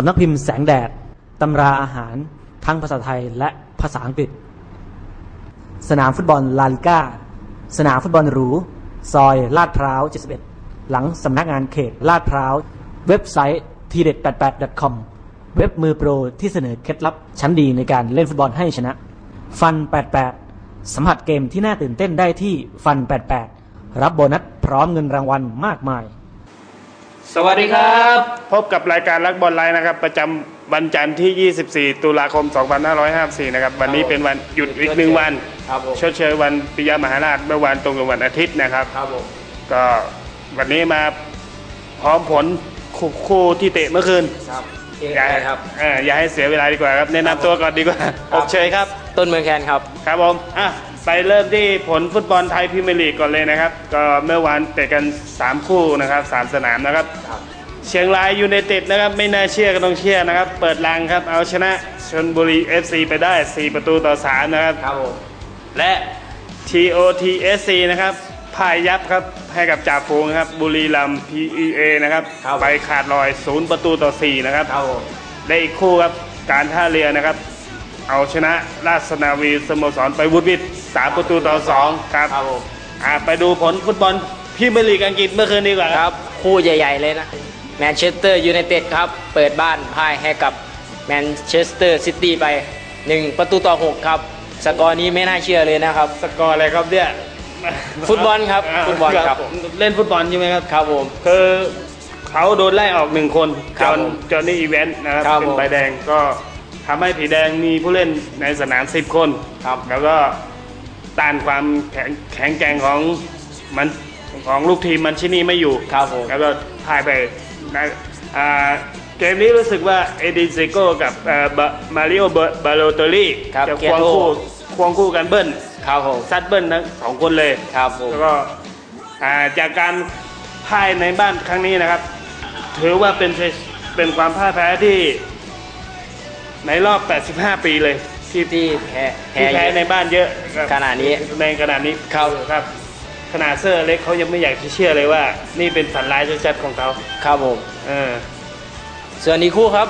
สำนักพิมพ์แสงแดดตำราอาหารทั้งภาษาไทยและภาษาอังกฤษ สนามฟุตบอลลาลิก้า สนามฟุตบอลหรู ซอยลาดพร้าว 71 หลังสำนักงานเขตลาดพร้าว เว็บไซต์ทีเด็ด88 com เว็บมือโปรที่เสนอเคล็ดลับชั้นดีในการเล่นฟุตบอลให้ชนะ ฟัน 88 สัมผัสเกมที่น่าตื่นเต้นได้ที่ฟัน 88 รับโบนัสพร้อมเงินรางวัลมากมาย สวัสดีครับ พบกับรายการรักบอลไลน์นะครับ ประจำวันจันทร์ที่ 24 ตุลาคม 2554 นะครับ วันนี้เป็นวันหยุดอีกหนึ่งวันครับผมชดเชยวันปิยมหาราชเมื่อวันตรงกับวันอาทิตย์นะครับ ครับผมก็วันนี้มาพร้อมผลคู่คู่ที่เตะเมื่อคืนครับเอกอย่าชัยครับ เอ่ออย่าให้เสียเวลาดีกว่าครับ แนะนำตัวก่อนดีกว่าอบเชยครับ ต้นเมืองแคนครับ ครับผมอะไปเริ่มที่ผลฟุตบอลไทยพรีเมียร์ลีกก่อนเลยนะครับ ก็เมื่อวานเตะกัน 3 คู่นะครับ 3 สนามนะครับครับเชียงรายยูไนเต็ดนะครับ ไม่น่าเชื่อก็ต้องเชื่อนะครับ เปิดรังครับ เอาชนะชนบุรี FC ไปได้ 4 ประตูต่อ 3 นะครับ ครับผม และ TOTSC นะครับพ่ายยับครับ ให้กับจ่าฝูงครับ บุรีรัมย์ PEA นะครับ ไปขาดลอย 0 ประตูต่อ 4 นะครับครับผมและอีกคู่ครับ การท่าเรือนะครับ เอาชนะราชนาวีสโมสรไปวุฒิวิทย์3ประตูต่อ2ครับครับผมอะไปดูผลฟุตบอลพรีเมียร์ลีกอังกฤษเมื่อคืนดีกว่าคครัรับบคู่ใหญ่ ๆ เลยนะแมนเชสเตอร์ยูไนเต็ดครับ เปิดบ้านพ่ายให้กับแมนเชสเตอร์ซิตี้ไป 1 ประตูต่อ 6 ครับ สกอร์นี้ไม่น่าเชื่อเลยนะครับ สกอร์อะไรครับเนี่ยฟุตบอลครับฟุตบอลครับผมเล่นฟุตบอลใช่ไหมครับ ครับผม คือเขาโดนไล่ออกหนึ่งคน คจรับอห์นผมจอห์นนี่อีเวนต์นะครับ ครับเป็นผม ใบแดงก็ ทำให้ผีแดงมีผู้เล่นในสนาม 10 คนครับ แล้วก็ต้านความแข็งแข็งแกร่งของมันของลูกทีมมันชินี่ไม่อยู่ ครับผม แล้วก็พ่ายไปนะอ่าเกมนี้รู้สึกว่าเอดินเซโกกับเอ่อบะมาริโอบาโลโตลี่ครับจะเกควงโร่คู่ควงคู่กันเบิ้ลครับผม ซัดเบิ้ลทั้งสองคนเลย ครับผม แล้วก็อ่าจากการพ่ายในบ้านครั้งนี้นะครับ ถือว่าเป็นชัยเป็นความพ่ายแพ้ที่ ในรอบ 85 ปีเลยที่ที่แพ้แพ้ที่แพ้เยอะในบ้านเยอะครับขนาดนี้ในขนาดนี้ครับครับ ขนาดเซอร์เล็กเขายังไม่อยากจะเชื่อเลยว่า นี่เป็นฝันร้ายชัดๆของเขาครับผมเออส่วนอีกคู่ครับ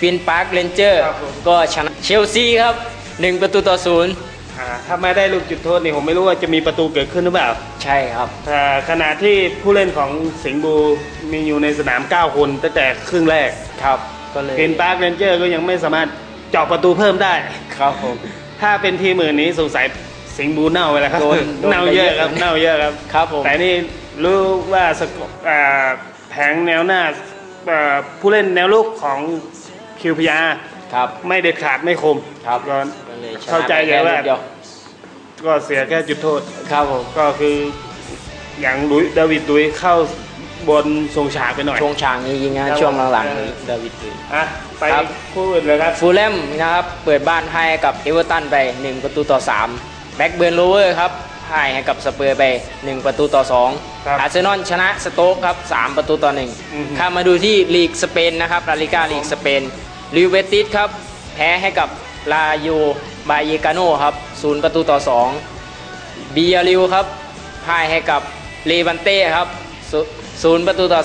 ฟินพาร์คเรนเจอร์ครับผมก็ชนะเชลซีครับ1ประตูต่อศูนย์อ่าถ้าไม่ได้ลูกจุดโทษนี่ผมไม่รู้ว่าจะมีประตูเกิดขึ้นหรือเปล่า ใช่ครับอ่าขณะที่ผู้เล่นของสิงห์บูมีอยู่ในสนาม 9 คนตั้งแต่ครึ่งแรกครับ ก็เลยเกนปาร์คเรนเจอร์ก็ยังไม่สามารถเจาะประตูเพิ่มได้ ครับผมถ้าเป็นทีมอื่นนี้สงสัยสิงห์บูเน่าไปแล้วครับโดนโดนเน่าเยอะครับไปเยอะเน่าเยอะครับ ครับผม แต่นี่รู้ว่าสกอ่าแผงแนวหน้าอ่าผู้เล่นแนวลุกของคิวพีอาร์ครับไม่เด็ดขาดไม่คมครับก็ ก็เลยชนะเข้าใจอยู่ไปแค่ว่าลูกเดียวก็เสียแค่จุดโทษ ครับผม ก็คืออย่างลุยดาวิดดุยเข้า บนทรงฉากไปหน่อย ช่วงช่างนี้ยิงนะครับช่วงหลังๆนี้ดาวิดตุย อะไปครับ คู่อื่นเลยครับ ฟูลแลมนะครับเปิดบ้านให้กับเอเวอร์ตันไป 1 ประตูต่อ 3 แบ็กเบิร์นโรเวอร์ครับให้ให้กับสเปอร์ไป 1 ประตูต่อ ครับ2 อาร์เซนอลชนะสโต๊กครับ 3 ประตูต่อ อือฮึ 1 ข้ามมาดูที่ลีกสเปนนะครับลาลิกาลีกสเปนลิเวติสครับ แพ้ให้กับลาโยบาเยกาโนครับ 0 ประตูต่อ 2 บียาริวครับพ่ายให้กับเลวันเต้ครับ ศูศูนย์ประตูต่อ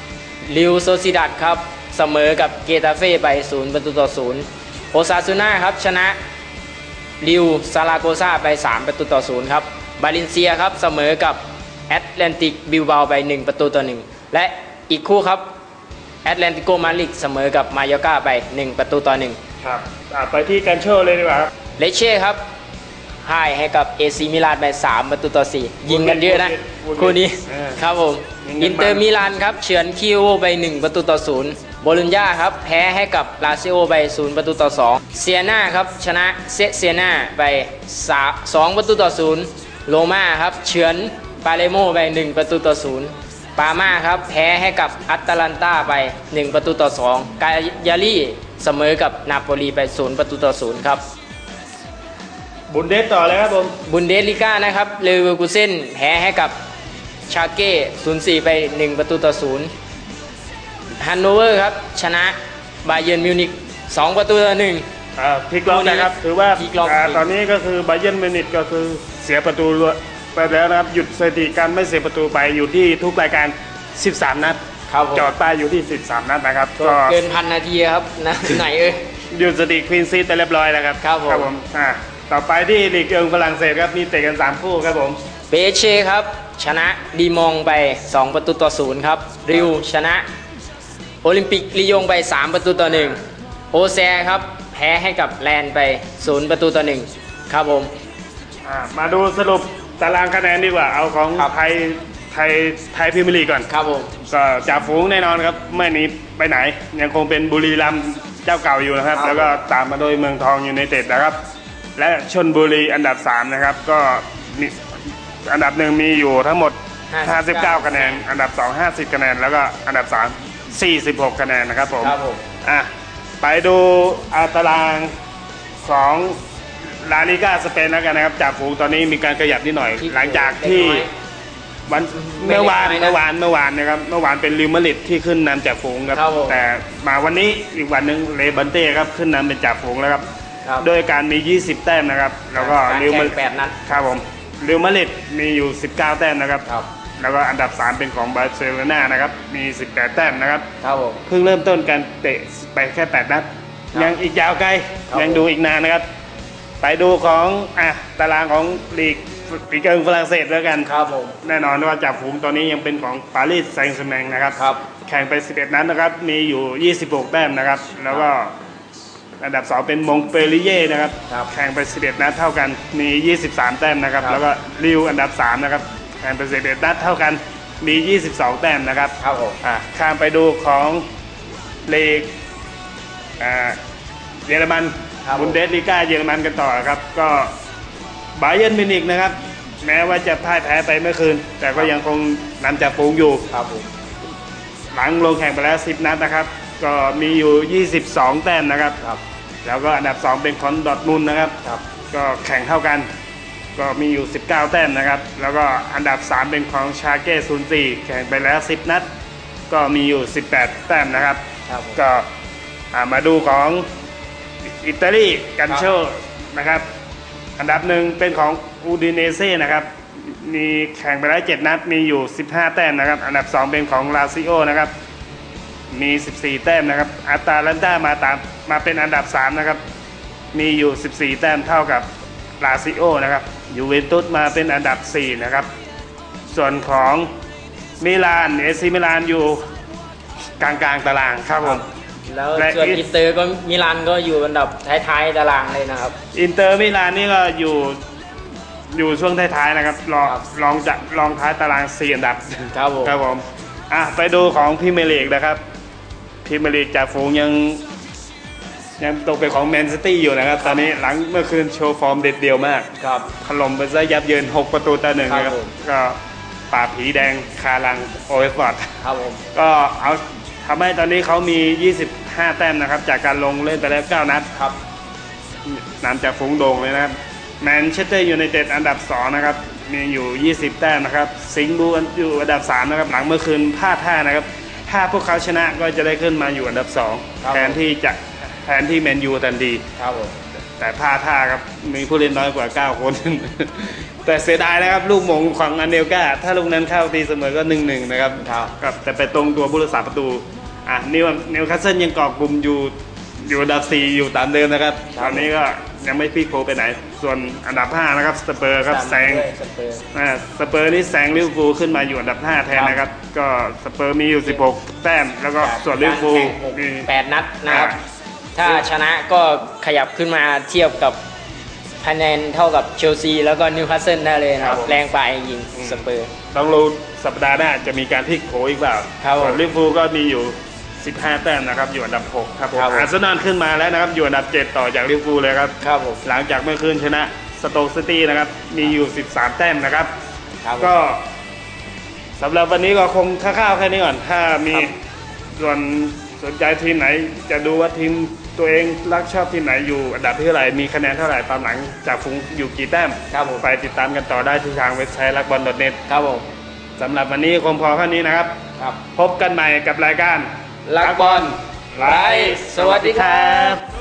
3ลิวโซซิดัดครับเสมอกับเกตาเฟ่ไป0ประตูต่อ0โอซาซูน่าครับชนะลิวซาลาโกซาไป 3 ประตูต่อ0ครับบาลินเซียครับเสมอกับแอตแลนติกบิลบาไป 1 ประตูต่อ 1 และอีกคู่ครับแอตแลนติโกมาดริดเสมอกับมายอร์กาไป 1 ประตูต่อ1ครับอะไปที่กันโชเลยดีกว่าครับเลเช่ครับ พ่ายให้กับเอซีมิลานไป3ประตูต่อ 4 ยิงกันเยอะนะวุ้นๆคู่นี้เออครับผมยิงกันอินเตอร์มิลานครับเฉือนคิวไป 1 ประตูต่อ 0 โบลุญญาครับ แพ้ให้กับลาซิโอไป 0 ประตูต่อ 2 เซียนาครับชนะเซเซียนาไป3 2ประตูต่อ 0 โรม่าครับเฉือนปาเลโมไป 1 ประตูต่อ 0ปาม่าครับแพ้ให้กับอัตแลนตาไป 1 ประตูต่อ 2 กายาลี่เสมอกับนาโปลีไป 0 ประตูต่อ 0 ครับ บุนเดสต่อเลยครับผมบุนเดสลิก้านะครับเลเวอร์กูเซนแพ้ให้กับชาเก้0-4 ไป 1 ประตูต่อ0ฮันโนเวอร์ครับ ชนะบาเยิร์นมิวนิก2 ประตูต่อ1อ่าพลิกล็อกนะครับ ถือว่าพลิกล็อกอ่าตอนนี้ก็คือไบเย r n นมิวนิกก็คือเสียประตูไปแล้วนะครับ หยุดสถิติการไม่เสียประตูไปอยู่ที่ทุกรายการ 13 นัดครับผมจอดป้ายอยู่ที่ 13 นัดนะครับก็เกินพันนาทีครับนะไหนเอ้ยหยุดสติควีนซีไปเรียบร้อยแล้วครับครับผมอ่า ต่อไปที่ลีกเอิงฝรั่งเศสครับมีเตะกัน 3 คู่ครับผมเปเช่ครับ ชนะดีมองไป 2 ประตูต่อศูนย์ครับริวชนะ โอลิมปิกลียงไป 3 ประตูต่อ1โอแซครับ แพ้ให้กับแลนด์ไป 0 ประตูต่อ1ครับผมอ่ามาดูสรุปตารางคะแนนดีกว่าเอาของครับไทยไทยไทยพรีเมียร์ลีกก่อนครับผมก็จ่าฝูงแน่นอนครับไม่หนีไปไหน ยังคงเป็นบุรีรัมย์เจ้าเก่าอยู่นะครับครับแล้วก็ตามมาโดยเมืองทองยูไนเต็ดนะครับ และชนบุรีอันดับ 3 นะครับ ก็มีอันดับหนึ่งมีอยู่ทั้งหมด59 คะแนน อันดับ 2 50 คะแนน แล้วก็อันดับ 3 46 คะแนนนะครับผมครับผม อะไปดูอาตารางของลาลิก้าสเปนแล้วกันนะครับจ่าฝูงตอนนี้มีการขยับนิดหน่อยที่หลังจากที่เล็กน้อยวันไม่เมื่อวานเล็กน้อยนะเมื่อวานเมื่อวานนะครับเมื่อวานเป็นลิวมาริดที่ขึ้นนำจากฝูงครับ ครับผม แต่มาวันนี้อีกวันหนึ่งเลบันเต้ครับขึ้นนำเป็นจ่าฝูงแล้วครับ ครับโดยการมี 20 แต้มนะครับ แล้วก็การลิวแข่มางแปดนัดครับผมลิวมาริดมีอยู่ 19 แต้มนะครับ ครับ แล้วก็อันดับ 3 เป็นของบาร์เซโลนานะครับ มี 18 แต้มนะครับ ครับผม เพิ่งเริ่มต้นการเตะไปแค่ 8 นัด ครับยังอีกยาวไกล ครับยังดูอีกนานนะครับ ไปดูของอะตารางของลีกลีกเอิงฝรั่งเศสแล้วกันครับผมแน่นอนว่าจ่าฝูงตอนนี้ยังเป็นของปารีสแซงต์แชร์แมงนะครับ ครับ แข่งไป 11 นัดนะครับ มีอยู่ 26 แต้มนะครับ แล้วก็ อันดับ 2 เป็นมงเปรีเย่นะครับครับแข่งไป11นัดเท่ากันมี 23 แต้มนะครับครับ แล้วก็ริวอันดับ 3 นะครับแข่งไป11นัดเท่ากันมี 22 แต้มนะครับครับผมอะข้ามไปดูของลีกอ่าเยอรมันครับผมบุนเดสลีกาเยอรมันกันต่อครับ ก็บาเยิร์นมิวนิกนะครับ แม้ว่าจะพ่ายแพ้ไปเมื่อคืน แต่ก็ยังคงนำจากฝูงอยู่ครับผมหลังลงแข่งไปแล้ว 10 นัดนะครับ ก็มีอยู่ 22 แต้มนะครับ ครับ แล้วก็อันดับ 2 เป็นคอนดอร์ทมุนด์นะครับ ครับ ก็แข่งเท่ากัน ก็มีอยู่ 19 แต้มนะครับ แล้วก็อันดับ 3 เป็นของชาเก้04แข่งไปแล้ว 10 นัด ก็มีอยู่ 18 แต้มนะครับ ครับผม ก็อ่ามาดูของอิตาลีกันโชนะครับ อันดับหนึ่งเป็นของอูดิเนเซ่นะครับ มีแข่งไปแล้ว 7 นัด มีอยู่ 15 แต้มนะครับ อันดับ 2 เป็นของลาซิโอนะครับ มี 14 แต้มนะครับ อัตาลันตามาตามมาเป็นอันดับ 3 นะครับ มีอยู่ 14 แต้มเท่ากับลาซิโอนะครับยูเวนตุสมาเป็นอันดับ 4 นะครับ ส่วนของมิลานเอซีมิลานอยู่กลางกลางๆตารางครับผม แล้วและส่วนอิอินเตอร์ก็มิลานก็อยู่อันดับท้ายๆตารางเลยนะครับ อินเตอร์มิลานนี่ก็อยู่อยู่ช่วงท้ายๆนะครับรองครับรองจากรองท้ายตาราง4อันดับครับผมครับผมอะไปดูของพรีเมียร์ลีกนะครับ พรีเมียร์ลีกจากฝูงยัง ยังตกเป็นของแมนซิตี้อยู่นะครับ ตอนนี้หลังเมื่อคืนโชว์ฟอร์มเด็ดเดียวมากครับ ถล่มไปซะยับเยิน 6 ประตูต่อหนึ่งครับนะครับผม ก็ป่าบผีแดงคาลังโอเอสปอร์ตครับผม ก็เอาทำให้ตอนนี้เขามี 25 แต้มนะครับ จากการลงเล่นไปแล้ว 9 นัดครับ นำจากฝูงโด่งเลยนะครับแมนเชสเตอร์ยูไนเต็ดอันดับ 2 นะครับ มีอยู่ 20 แต้มนะครับ สิงห์บูอยู่อันดับ 3 นะครับ หลังเมื่อคืนพลาดท่านะครับ ถ้าพวกเขาชนะก็จะได้ขึ้นมาอยู่อันดับครับ2แทนที่จะแทนที่แมนยูทันที ครับผม แต่พลาดท่าครับ มีผู้เล่นน้อยกว่า 9 คน แต่เสียดายนะครับ ลูกหมงของอันเนลกาถ้าลูกนั้นเข้าตีเสมอก็ 1-1 นะครับครับครับ แต่ไปตรงตัวผู้รักษาประตู อะนิวนิวคาสเซิลยังเกาะกลุ่มอยู่ อยู่อันดับ 4 อยู่ตามเดิมนะครับครับตอนนี้ก็ยังไม่พลิกโผไปไหน ส่วนอันดับ 5 นะครับ สเปอร์ครับแซงด้วยสเปอร์อ่าสเปอร์นี่แซงลิเวอร์พูลขึ้นมาอยู่อันดับ 5 แทนนะครับ ก็สเปอร์มีอยู่ 16 แต้ม แล้วก็ส่วนลิเวอร์พูลการแข่งหกมีแปดนัดนะครับอ่าถ้าชนะก็ขยับขึ้นมาเทียบกับคะแนนเท่ากับเชลซีแล้วก็นิวคาสเซิลได้เลยนะครับ แรงไปยิงสเปอร์ ต้องรู้สัปดาห์หน้าจะมีการพลิกโผอีกเปล่าครับผมส่วนลิเวอร์พูลก็มีอยู่ 15 แต้มนะครับอยู่อันดับ 6 ครับผมครับผม อาร์เซนอลขึ้นมาแล้วนะครับ อยู่อันดับ 7 ต่อจากลิเวอร์พูลเลยครับ ครับผมหลังจากเมื่อคืนชนะสโต๊กซิตี้นะครับ มีอยู่ 13 แต้มนะครับ ครับผม ก็สำหรับวันนี้ก็คงคร่าวๆแค่นี้ก่อน ถ้ามีครับ ส่วนสนใจทีมไหน จะดูว่าทีมตัวเองรักชอบทีมไหนอยู่ อันดับที่เท่าไหร่มีคะแนนเท่าไหร่ตามหลังจากฝูงอยู่กี่แต้มครับผมไปติดตามกันต่อได้ที่ทางเว็บไซต์รักบอล .net ครับผมสำหรับวันนี้คงพอแค่นี้นะครับ ครับ พบกันใหม่กับรายการ ลักบอลไลฟ์สวัสดีครับ